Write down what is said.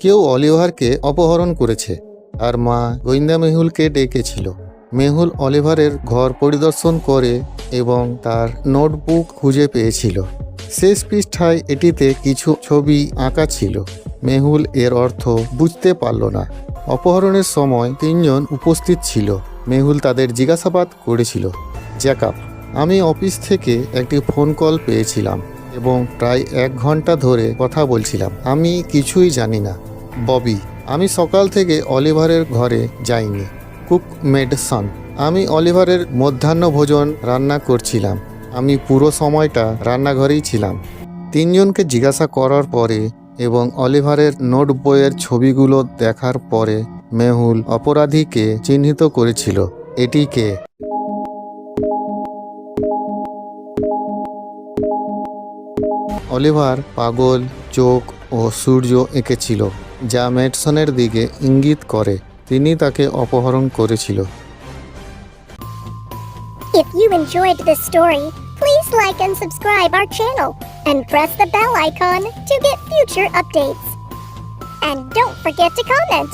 কেউ অলিভারকে অপহরণ করেছে, আর মা গোয়েন্দা মেহুলকে ডেকেছিল। মেহুল অলিভারের ঘর পরিদর্শন করে এবং তার নোটবুক খুঁজে পেয়েছিল। শেষ পৃষ্ঠায় এটিতে কিছু ছবি আঁকা ছিল। মেহুল এর অর্থ বুঝতে পারল না। অপহরণের সময় তিনজন উপস্থিত ছিল। মেহুল তাদের জিজ্ঞাসাবাদ করেছিল, জ্যাকাব, আমি অফিস থেকে একটি ফোন কল পেয়েছিলাম। এবং প্রায় এক ঘণ্টা ধরে কথা বলছিলাম। আমি কিছুই জানি না। ববি, আমি সকাল থেকে অলিভারের ঘরে যাইনি। কুক মেডসন আমি অলিভারের মধ্যাহ্ন ভোজন রান্না করছিলাম। আমি পুরো সময়টা রান্নাঘরেই ছিলাম। তিনজনকে জিজ্ঞাসা করার পরে এবং অলিভারের নোট বইয়ের ছবিগুলো দেখার পরে মেহুল অপরাধীকে চিহ্নিত করেছিল। এটিকে অলিভার পাগল চোখ ও সূর্য এঁকেছিল যা ম্যাটসনের দিকে ইঙ্গিত করে তিনি তাকে অপহরণ করেছিল If you enjoyed this story, please like and subscribe our channel and press the bell icon to get future updates. And don't forget to comment.